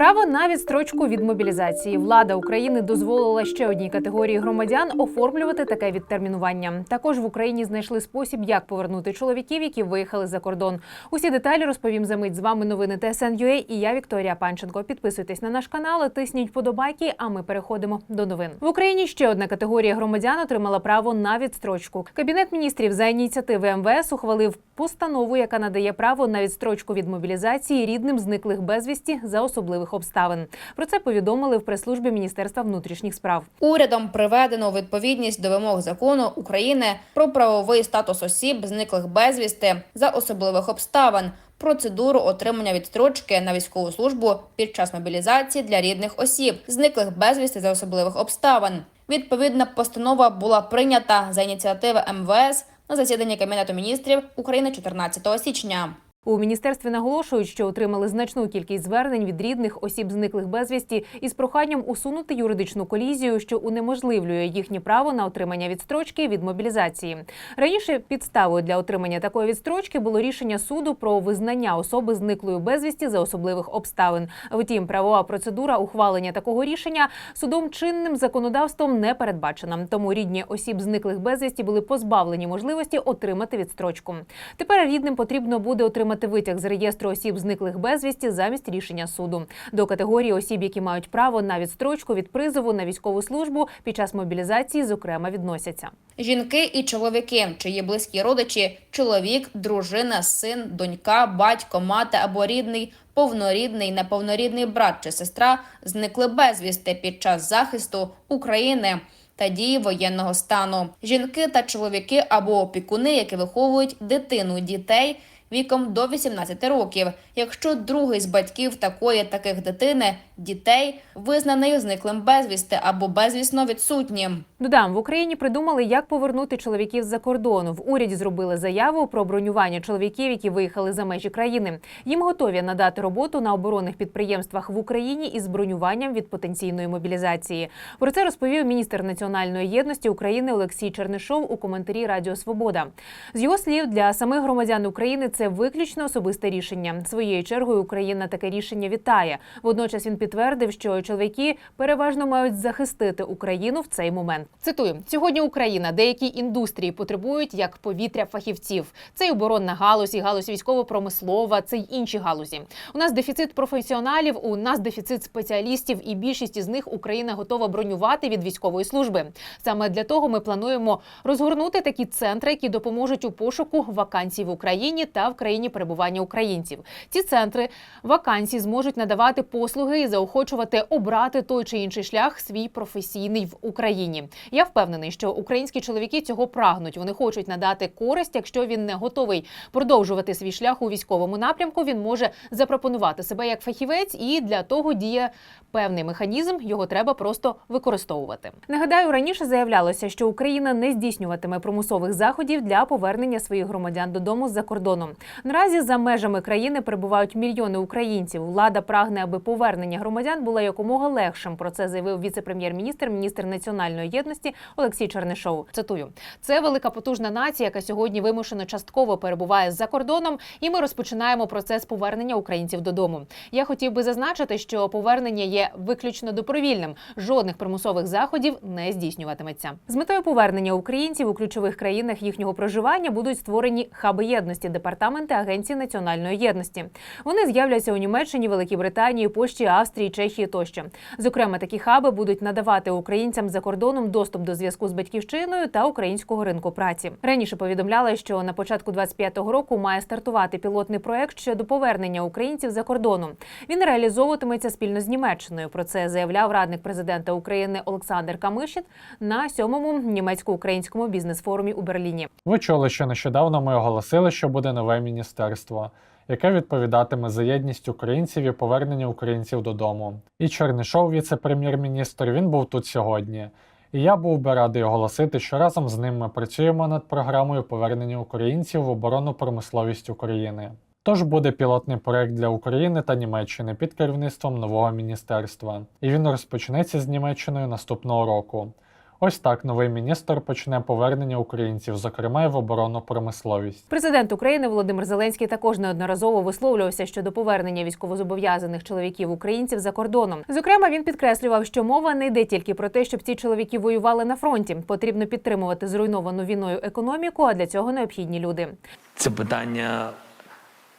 Право на відстрочку від мобілізації. Влада України дозволила ще одній категорії громадян оформлювати таке відтермінування. Також в Україні знайшли спосіб, як повернути чоловіків, які виїхали за кордон. Усі деталі розповім за мить. З вами новини ТСН.UA і я Вікторія Панченко. Підписуйтесь на наш канал, тисніть подобайки. А ми переходимо до новин. В Україні ще одна категорія громадян отримала право на відстрочку. Кабінет міністрів за ініціативи МВС ухвалив постанову, яка надає право на відстрочку від мобілізації рідним зниклих безвісті за особливих обставин. Про це повідомили в прес-службі Міністерства внутрішніх справ. Урядом приведено відповідність до вимог закону України про правовий статус осіб, зниклих безвісти за особливих обставин, процедуру отримання відстрочки на військову службу під час мобілізації для рідних осіб, зниклих безвісти за особливих обставин. Відповідна постанова була прийнята за ініціативи МВС на засіданні Кабінету міністрів України 14 січня. У міністерстві наголошують, що отримали значну кількість звернень від рідних осіб зниклих безвісті із проханням усунути юридичну колізію, що унеможливлює їхнє право на отримання відстрочки від мобілізації. Раніше підставою для отримання такої відстрочки було рішення суду про визнання особи зниклою безвісті за особливих обставин. Втім, правова процедура ухвалення такого рішення судом чинним законодавством не передбачена. Тому рідні осіб зниклих безвісті були позбавлені можливості отримати відстрочку. Тепер рідним потрібно буде отримати витяг з реєстру осіб зниклих безвісті замість рішення суду. До категорії осіб, які мають право на відстрочку від призову на військову службу під час мобілізації, зокрема, відносяться. Жінки і чоловіки, чиї близькі родичі, чоловік, дружина, син, донька, батько, мати або рідний, повнорідний, неповнорідний брат чи сестра зникли безвісти під час захисту України та дії воєнного стану. Жінки та чоловіки або опікуни, які виховують дитину дітей віком до 18 років, якщо другий з батьків такої таких дитини дітей визнаний зниклим безвісти або безвісно відсутнім. Додам, в Україні придумали, як повернути чоловіків з-за кордону. В уряді зробили заяву про бронювання чоловіків, які виїхали за межі країни. Їм готові надати роботу на оборонних підприємствах в Україні із бронюванням від потенційної мобілізації. Про це розповів міністр національної єдності України Олексій Чернишов у коментарі Радіо Свобода. З його слів, для самих громадян України це виключно особисте рішення. Своєю чергою Україна таке рішення вітає. Водночас він підтвердив, що чоловіки переважно мають захистити Україну в цей момент. Цитую: сьогодні Україна деякі індустрії потребують як повітря фахівців. Це й оборонна галузь, і галузь військово-промислова, це й інші галузі. У нас дефіцит професіоналів, у нас дефіцит спеціалістів, і більшість із них Україна готова бронювати від військової служби. Саме для того ми плануємо розгорнути такі центри, які допоможуть у пошуку вакансій в Україні та в країні перебування українців. Ці центри вакансій зможуть надавати послуги і заохочувати обрати той чи інший шлях свій професійний в Україні. Я впевнений, що українські чоловіки цього прагнуть. Вони хочуть надати користь. Якщо він не готовий продовжувати свій шлях у військовому напрямку, він може запропонувати себе як фахівець, і для того діє певний механізм. Його треба просто використовувати. Нагадаю, раніше заявлялося, що Україна не здійснюватиме примусових заходів для повернення своїх громадян додому з-за кордоном. Наразі за межами країни перебувають мільйони українців. Влада прагне, аби повернення громадян було якомога легшим. Про це заявив віце-прем'єр-міністр, міністр національної єдності Олексій Чернишов. Цитую: це велика потужна нація, яка сьогодні вимушено частково перебуває за кордоном, і ми розпочинаємо процес повернення українців додому. Я хотів би зазначити, що повернення є виключно добровільним. Жодних примусових заходів не здійснюватиметься. З метою повернення українців у ключових країнах їхнього проживання будуть створені хаби єдності, департаменти Агенції національної єдності. Вони з'являться у Німеччині, Великій Британії, Польщі, Австрії, Чехії тощо. Зокрема, такі хаби будуть надавати українцям за кордоном доступ до зв'язку з батьківщиною та українського ринку праці. Раніше повідомляли, що на початку 25-го року має стартувати пілотний проект щодо повернення українців за кордоном. Він реалізовуватиметься спільно з Німеччиною. Про це заявляв радник президента України Олександр Камишин на сьомому німецько-українському бізнес-форумі у Берліні. Ви чули, що нещодавно ми оголосили, що буде нове міністерство, яке відповідатиме за єдність українців і повернення українців додому. І Чернишов, віце-прем'єр-міністр, він був тут сьогодні. І я був би радий оголосити, що разом з ним ми працюємо над програмою повернення українців в оборонну промисловість України. Тож буде пілотний проект для України та Німеччини під керівництвом нового міністерства, і він розпочнеться з Німеччиною наступного року. Ось так новий міністр почне повернення українців, зокрема й в оборонну промисловість. Президент України Володимир Зеленський також неодноразово висловлювався щодо повернення військовозобов'язаних чоловіків українців за кордоном. Зокрема, він підкреслював, що мова не йде тільки про те, щоб ці чоловіки воювали на фронті. Потрібно підтримувати зруйновану війною економіку, а для цього необхідні люди. Це питання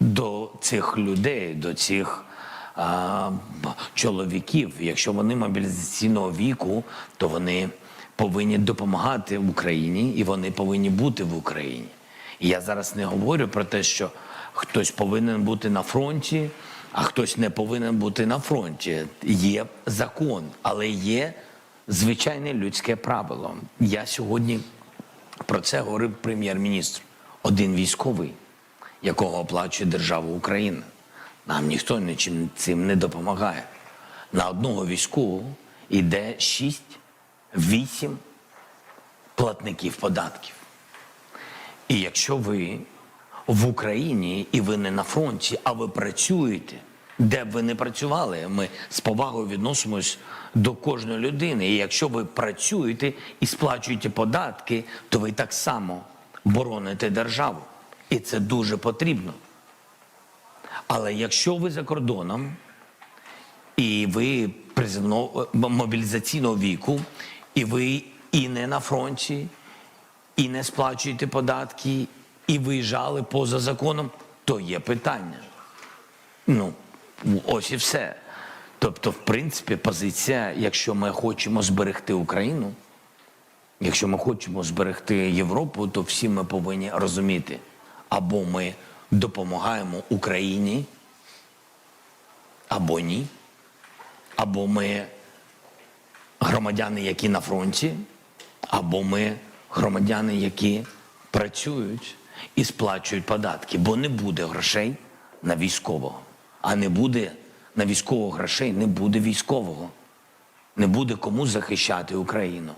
до цих людей, до цих а, чоловіків. Якщо вони мобілізаційного віку, то вони повинні допомагати Україні і вони повинні бути в Україні. І я зараз не говорю про те, що хтось повинен бути на фронті, а хтось не повинен бути на фронті. Є закон, але є звичайне людське правило. Я сьогодні про це говорив прем'єр-міністр. Один військовий, якого оплачує держава Україна. Нам ніхто нічим цим не допомагає. На одного військового йде 6-8 платників податків. І якщо ви в Україні і ви не на фронті, а ви працюєте, де б ви не працювали, ми з повагою відносимось до кожної людини. І якщо ви працюєте і сплачуєте податки, то ви так само бороните державу. І це дуже потрібно. Але якщо ви за кордоном і ви призовно мобілізаційного віку, і ви і не на фронті, і не сплачуєте податки, і виїжджали поза законом, то є питання. Ну, ось і все. Тобто, в принципі, позиція, якщо ми хочемо зберегти Україну, якщо ми хочемо зберегти Європу, то всі ми повинні розуміти, або ми допомагаємо Україні, або ні, або ми громадяни, які на фронті, або ми громадяни, які працюють і сплачують податки, бо не буде грошей на військового. А не буде на військового грошей, не буде військового. Не буде кому захищати Україну.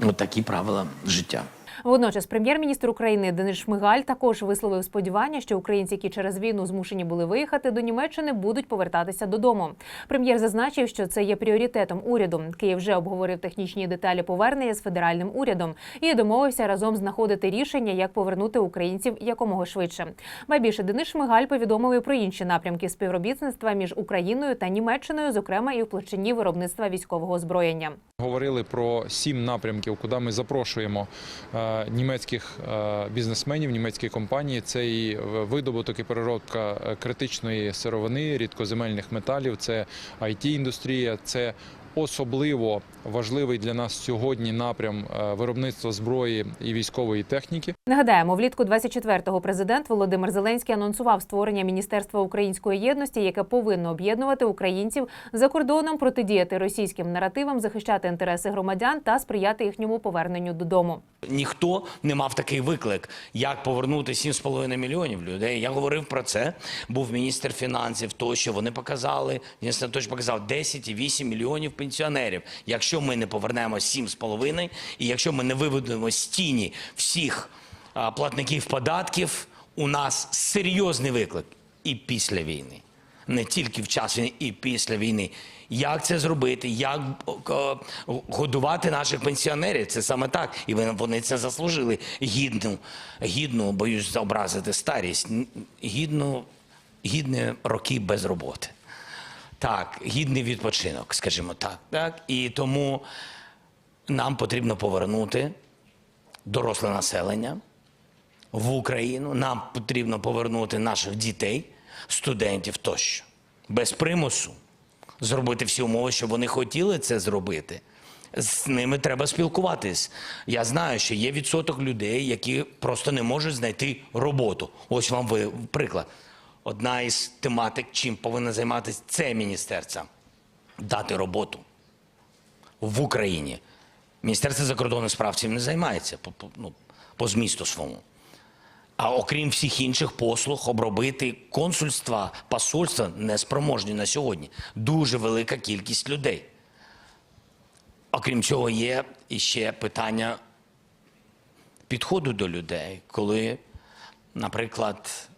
От правила життя. Водночас, прем'єр-міністр України Денис Шмигаль також висловив сподівання, що українці, які через війну змушені були виїхати до Німеччини, будуть повертатися додому. Прем'єр зазначив, що це є пріоритетом уряду. Київ вже обговорив технічні деталі повернення з федеральним урядом і домовився разом знаходити рішення, як повернути українців якомога швидше. Ба більше Денис Шмигаль повідомив і про інші напрямки співробітництва між Україною та Німеччиною, зокрема і в площині виробництва військового озброєння. Говорили про сім напрямків, куди ми запрошуємо е, німецьких е, бізнесменів, німецькі компанії. Це і видобуток і переробка е, критичної сировини, рідкоземельних металів, це it індустрія це особливо важливий для нас сьогодні напрям е, виробництва зброї і військової техніки. Нагадаємо, влітку 24-го президент Володимир Зеленський анонсував створення Міністерства української єдності, яке повинно об'єднувати українців за кордоном, протидіяти російським наративам, захищати інтереси громадян та сприяти їхньому поверненню додому. Ніхто не мав такий виклик, як повернути 7,5 мільйонів людей. Я говорив про це. Був міністр фінансів. Тощо вони показали. Денис Анатольович показав 10,8 мільйонів пенсіонерів. Якщо ми не повернемо 7,5, і якщо ми не виведемо з тіні всіх платників податків, у нас серйозний виклик і після війни. Не тільки в час війни, і після війни. Як це зробити? Як е, годувати наших пенсіонерів? Це саме так. І вони- це заслужили. Гідну, гідну, боюсь образити старість, гідну, гідні роки без роботи. Так, гідний відпочинок, скажімо так. так. І тому нам потрібно повернути доросле населення в Україну. Нам потрібно повернути наших дітей, студентів тощо. Без примусу зробити всі умови, щоб вони хотіли це зробити. З ними треба спілкуватись. Я знаю, що є відсоток людей, які просто не можуть знайти роботу. Ось вам ви приклад. Одна із тематик, чим повинна займатися це міністерство дати роботу в Україні. Міністерство закордонних справ цим не займається по, по, ну, по змісту своєму. А окрім всіх інших послуг, обробити консульства, посольства неспроможні на сьогодні. Дуже велика кількість людей. Окрім цього, є іще питання підходу до людей, коли, наприклад,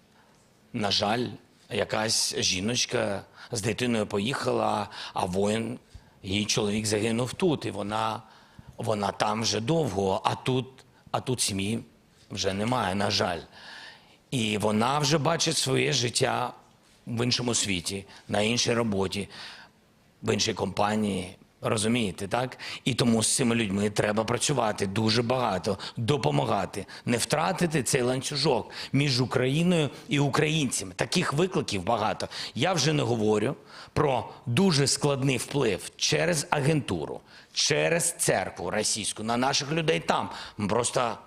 на жаль, якась жіночка з дитиною поїхала, а воїн Її чоловік загинув тут, і вона, вона там вже довго, а тут, а тут сім'ї вже немає, на жаль. І вона вже бачить своє життя в іншому світі, на іншій роботі, в іншій компанії. Розумієте, так? І тому з цими людьми треба працювати дуже багато, допомагати, не втратити цей ланцюжок між Україною і українцями. Таких викликів багато. Я вже не говорю про дуже складний вплив через агентуру, через церкву російську на наших людей там. Просто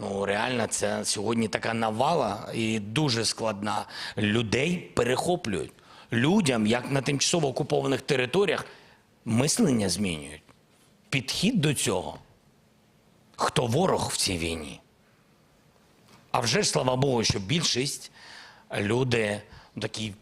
Ну, реально, це сьогодні така навала і дуже складна. Людей перехоплюють. Людям, як на тимчасово окупованих територіях, мислення змінюють. Підхід до цього. Хто ворог в цій війні? А вже ж, слава Богу, що більшість люди такі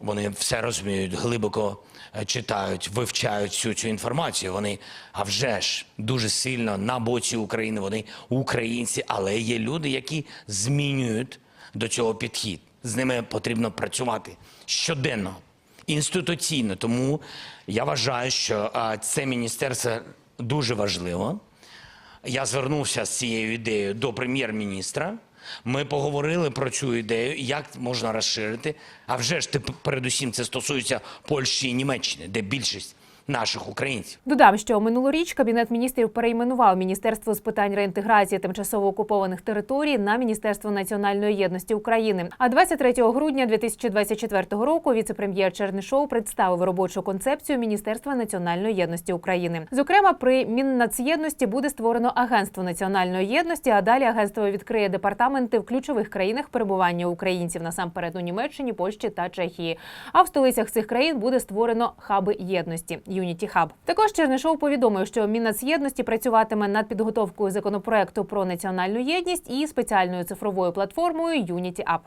вони все розуміють, глибоко читають, вивчають всю цю інформацію. Вони, а вже ж, дуже сильно на боці України. Вони українці, але є люди, які змінюють до цього підхід. З ними потрібно працювати щоденно, інституційно. Тому я вважаю, що це міністерство дуже важливо. Я звернувся з цією ідеєю до прем'єр-міністра. Ми поговорили про цю ідею, як можна розширити. А вже ж ти передусім це стосується Польщі і Німеччини, де більшість наших українців. Додам, що минулоріч кабінет міністрів перейменував міністерство з питань реінтеграції тимчасово окупованих територій на Міністерство національної єдності України. А 23 грудня 2024 року віце-прем'єр Чернишов представив робочу концепцію Міністерства національної єдності України. Зокрема, при Міннацєдності буде створено агентство національної єдності. А далі агентство відкриє департаменти в ключових країнах перебування українців насамперед у Німеччині, Польщі та Чехії. А в столицях цих країн буде створено хаби єдності Unity Hub. Також Чернишов повідомив, що Міннацєдності працюватиме над підготовкою законопроекту про національну єдність і спеціальною цифровою платформою Unity App.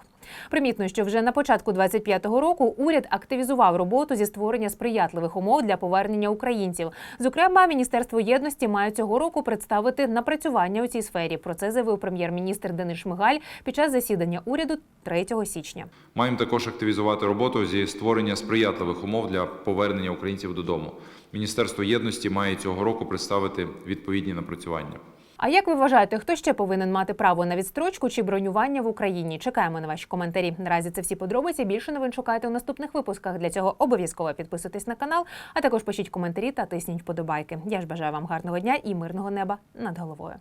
Примітно, що вже на початку 25-го року уряд активізував роботу зі створення сприятливих умов для повернення українців. Зокрема, Міністерство єдності має цього року представити напрацювання у цій сфері. Про це заявив прем'єр-міністр Денис Шмигаль під час засідання уряду 3 січня. Маємо також активізувати роботу зі створення сприятливих умов для повернення українців додому. Міністерство єдності має цього року представити відповідні напрацювання. А як ви вважаєте, хто ще повинен мати право на відстрочку чи бронювання в Україні? Чекаємо на ваші коментарі. Наразі це всі подробиці. Більше новин шукайте у наступних випусках. Для цього обов'язково підписуйтесь на канал, а також пишіть коментарі та тисніть вподобайки. Я ж бажаю вам гарного дня і мирного неба над головою.